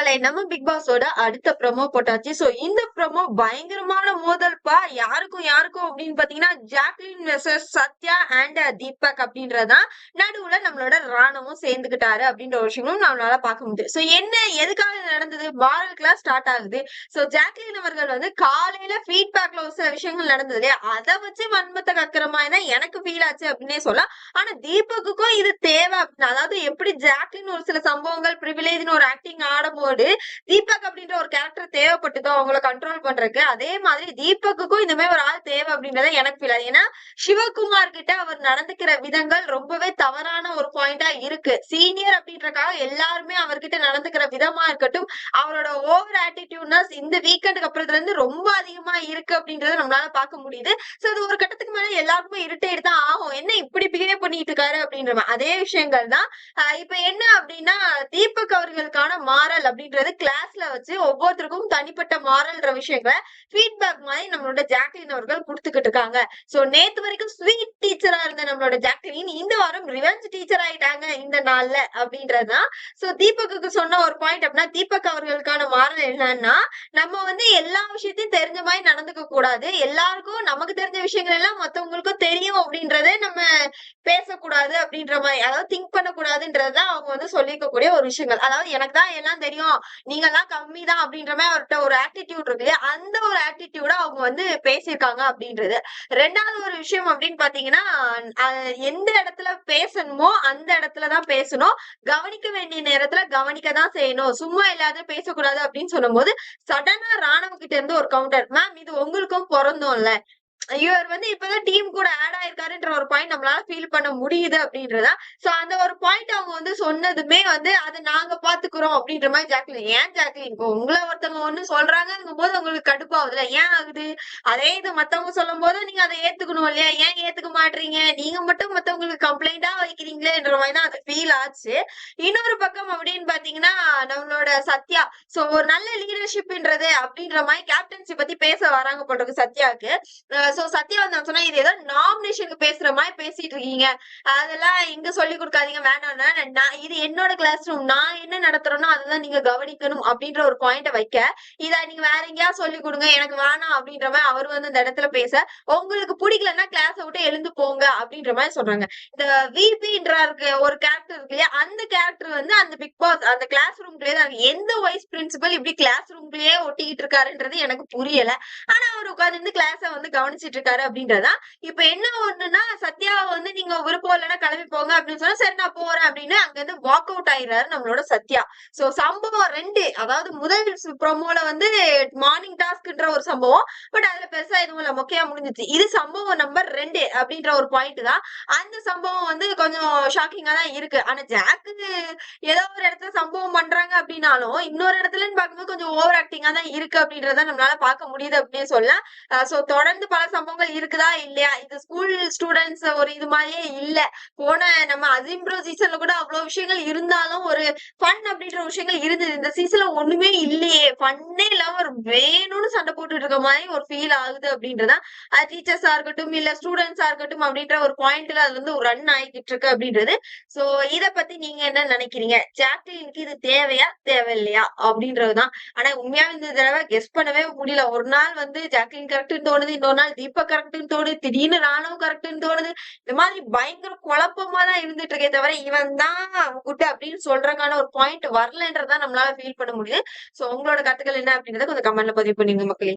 மக்களே நம்ம பிக் பாஸோட அடுத்த ப்ரோமோ போட்டாச்சு. சோ இந்த ப்ரோமோ பயங்கரமான மோதல்பா யாருக்கும் யாருக்கும் அப்படின்னு பாத்தீங்கன்னா Jacqueline versus Sathya and Deepak அப்படின்றதான் நடுவுல நம்மளோட ராணுவம் சேர்ந்துகிட்டாரு அப்படின்ற ஒரு விஷயங்களும் நம்மளால பார்க்க முடியுது. சோ என்ன எதுக்காக நடந்தது? மாரல் கிளாஸ் ஸ்டார்ட் ஆகுது. சோ ஜாக்லின் அவர்கள் வந்து காலையில ஃபீட்பேக்ல ஒரு சில விஷயங்கள் நடந்தது இல்லையா? அதை வச்சு வன்மத்தை கக்கிற மாதிரி தான் எனக்கு ஃபீல் ஆச்சு அப்படின்னே சொல்லலாம். ஆனா தீபக்குக்கும் இது தேவை அதாவது எப்படி ஜாக்லின் ஒரு சில சம்பவங்கள் பிரிவிலேஜ்னு ஒரு ஆக்டிங் ஆடும்போது தீபக் அப்படின்ற ஒரு கேரக்டர் தேவைப்பட்டதோ அவங்கள கண்ட்ரோல் பண்றதுக்கு அதே மாதிரி தீபக்குக்கும் இந்த மாதிரி ஒரு ஆள் தேவை அப்படின்றத எனக்கு ஃபீல் ஏன்னா சிவகுமார் கிட்ட அவர் நடந்துக்கிற விதங்கள் ரொம்பவே தவறான ஒரு பாயிண்டா இருக்கு. சீனியர் அப்படின்றக்காக எல்லாருமே அவர்கிட்ட நடந்துக்கிற விதமா இருக்கட்டும் அவரோட ஓவர் ஆட்டிடியூட்னஸ் இந்த வீக்கெண்டுக்கு அப்புறத்துல இருந்து ரொம்ப அதிகமா இருக்கு அப்படின்றத நம்மளால பார்க்க முடியுது. சோ அது ஒரு கட்டத்துக்கு மேல எல்லாருக்குமே இரிட்டேட் தான் ஆகும். என்ன இப்படி பண்ணிட்டு இருக்காரு அப்படின்ற அதே விஷயங்கள் தான் இப்ப என்ன அப்படின்னா தீபக் அவர்களுக்கான மாரல் அப்படின்றது கிளாஸ்ல வச்சு ஒவ்வொருத்தருக்கும் தனிப்பட்ட மாரல்ன்ற விஷயங்களை ஃபீட்பேக் மாதிரி நம்மளோட ஜாக்லின் அவர்கள் கொடுத்துக்கிட்டு இருக்காங்க. சோ நேத்து வரைக்கும் ஸ்வீட் டீச்சரா இருந்த நம்மளோட ஜாக்லின் இந்த வாரம் ரிவெஞ்ச் டீச்சர் ஆயிட்டாங்க இந்த நாள்ல அப்படின்றதுதான். சோ தீபக்கு சொன்ன ஒரு பாயிண்ட் அப்படின்னா தீபக் அவர்களுக்கான மாறல் என்னன்னா நம்ம வந்து எல்லா விஷயத்தையும் தெரிஞ்ச மாதிரி நடந்துக்க கூடாது. எல்லாருக்கும் நமக்கு தெரிஞ்ச விஷயங்கள் எல்லாம் மத்தவங்களுக்கும் தெரியும் அப்படின்றதே நம்ம பேசக்கூடாது அப்படின்ற மாதிரி அதாவது திங்க் பண்ணக்கூடாதுன்றதுதான் அவங்க வந்து சொல்லிக்கக்கூடிய ஒரு விஷயங்கள். அதாவது எனக்கு தான் எல்லாம் தெரியும். நீங்க எல்லாம் கம்மி தான் அப்படின்ற மாதிரி அவர்கிட்ட ஒரு ஆட்டிடியூட் இருக்கு இல்லையா? அந்த ஒரு ஆட்டிடியூட அவங்க வந்து பேசியிருக்காங்க அப்படின்றது. ரெண்டாவது ஒரு விஷயம் அப்படின்னு பாத்தீங்கன்னா எந்த இடத்துல பேசணுமோ அந்த இடத்துலதான் பேசணும். கவனிக்க வேண்டிய நேரத்துல கவனிக்க தான் செய்யணும். சும்மா இல்லாத பேசக்கூடாது அப்படின்னு சொல்லும்போது சடனா ராணுவ கிட்ட இருந்து ஒரு கவுண்டர் மேம் இது உங்களுக்கும் பிறந்தோம்ல இவர் வந்து இப்பதான் டீம் கூட ஆட் ஆயிருக்காருன்ற ஒரு பாயிண்ட் நம்மளால ஃபீல் பண்ண முடியுது அப்படின்றதா. சோ அந்த ஒரு பாயிண்ட் அவங்க வந்து சொன்னதுமே வந்து அதை நாங்க பாத்துக்கிறோம் அப்படின்ற மாதிரி ஜாக்லின் ஏன் ஜாக்லின்? இப்போ உங்களை ஒருத்தவங்க ஒண்ணு சொல்றாங்கங்கும் போது உங்களுக்கு கடுப்பாகுதுல ஏன் ஆகுது? அதே இது மத்தவங்க சொல்லும் போது நீங்க அதை ஏத்துக்கணும் இல்லையா? ஏன் ஏத்துக்க மாட்டீங்க நீங்க மட்டும் மத்தவங்களுக்கு கம்ப்ளைண்டா வைக்கிறீங்களேன்ற மாதிரி தான் அது ஃபீல் ஆச்சு. இன்னொரு பக்கம் அப்படின்னு பாத்தீங்கன்னா நம்மளோட சத்யா. சோ ஒரு நல்ல லீடர்ஷிப்ன்றது அப்படின்ற மாதிரி கேப்டன்சி பத்தி பேச வராங்க போட்டிருக்கு சத்யாவுக்கு. சோ சத்யா வந்து சொன்னா இது ஏதோ நாமினேஷனுக்கு பேசுற மாதிரி பேசிட்டு இருக்கீங்க. அதெல்லாம் இங்க சொல்லி கொடுக்காதீங்க வேணாம்னா நான் இது என்னோட கிளாஸ் ரூம் நான் என்ன நடத்துறேனோ அதுதான் நீங்க கவனிக்கணும் அப்படின்ற ஒரு பாயிண்ட வைக்க. இத நீங்க வேற எங்கேயா சொல்லி கொடுங்க எனக்கு வேணாம் அப்படின்ற மாதிரி அவர் வந்து இந்த இடத்துல பேச. உங்களுக்கு பிடிக்கலன்னா கிளாஸ விட்டு எழுந்து போங்க அப்படின்ற மாதிரி சொல்றாங்க. இந்த வி விபின்ற ஒரு கேரக்டர் இருக்கு இல்லையா? அந்த கேரக்டர் வந்து அந்த பிக் பாஸ் அந்த கிளாஸ் ரூம்குள்ளேயே தான் எந்த வைஸ் பிரின்சிபல் இப்படி கிளாஸ் ரூம்குள்ளேயே ஒட்டிக்கிட்டு இருக்காருன்றது எனக்கு புரியல. ஆனா அவர் உட்கார்ந்து கிளாஸ வந்து கவனிச்சிட்டு இருக்காரு அப்படின்றதா இப்ப என்ன ஒண்ணுன்னா சத்யாவை வந்து நீங்க விருப்பம் இல்லைன்னா கிளம்பி போங்க அப்படின்னு சொன்னா சரி நான் போறேன் அப்படின்னு அங்க இருந்து வாக் அவுட் ஆயிடுறாரு நம்மளோட சத்யா. சோ சம்பவம் ரெண்டு. அதாவது முதல் ப்ரோமோல வந்து மார்னிங் டாஸ்க்ன்ற ஒரு சம்பவம். பட் அதுல பெருசா எதுவும் இல்ல. மொக்கையா முடிஞ்சிச்சு. இது சம்பவம் நம்பர் ரெண்டு அப்படின்ற ஒரு பாயிண்ட் தான். அந்த சம்பவம் வந்து கொஞ்சம் ஷாக்கிங்கா தான் இருக்கு. ஆனா ஜாக்கு ஏதோ ஒரு இடத்துல சம்பவம் பண்றாங்க அப்படின்னாலும் இன்னொரு இடத்துலன்னு பார்க்கும்போது கொஞ்சம் ஓவர் ஆக்டிங்கா தான் இருக்கு அப்படின்றத நம்மளால பார்க்க முடியுது அப்படின்னு சொல்லலாம். சோ தொடர்ந்து பல சம்பவங்கள் இருக்குதா இல்லையா? இது ஸ்கூல் ஸ்டூடெண்ட்ஸ் ஒரு இது மாதிரியே இல்ல. போன நம்ம அசிம் ப்ரோ சீசன்ல கூட அவ்வளவு விஷயங்கள் இருந்தாலும் ஒரு ஃபன் அப்படின்ற விஷயங்கள் இருந்தது. இந்த சீசன்ல ஒண்ணுமே இல்லையே. ஃபன்னே இல்லாம ஒரு வேணும்னு சண்டை போட்டுட்டு இருக்க மாதிரி ஒரு ஃபீல் ஆகுது அப்படின்றதா அது டீச்சர்ஸா இருக்கட்டும் இல்ல ஸ்டூடெண்ட்ஸா இருக்கட்டும் அப்படின்ற ஒரு பாயிண்ட்ல அது வந்து ஒரு ரன் ஆகிக்கிட்டு இருக்கு அப்படின்றது. சோ இத பத்தி நீங்க என்ன நினைக்கிறீங்க? ஜாக்லினுக்கு இது தேவையா தேவையில்லையா? அப்படின்றதுதான் ஆனா உண்மையா இந்த தடவை கெஸ் பண்ணவே முடியல. ஒரு நாள் வந்து ஜாக்லின் கரெக்ட்னு தோணுது இன்னொரு நாள் தீபக் கரெக்ட்னு தோணுது திடீர்னு ராணுவம் கரெக்ட்னு தோணுது. இந்த மாதிரி பயங்கர குழப்பமா தான் இருந்துட்டு இருக்கே தவிர இவன் தான் குட்டு அப்படின்னு சொல்றதுக்கான ஒரு பாயிண்ட் வரலன்றதான் நம்மளால ஃபீல் பண்ண முடியுது. சோ உங்களோட கருத்துக்கள் என்ன அப்படின்றத கொஞ்சம் கமெண்ட்ல பதிவு பண்ணுங்க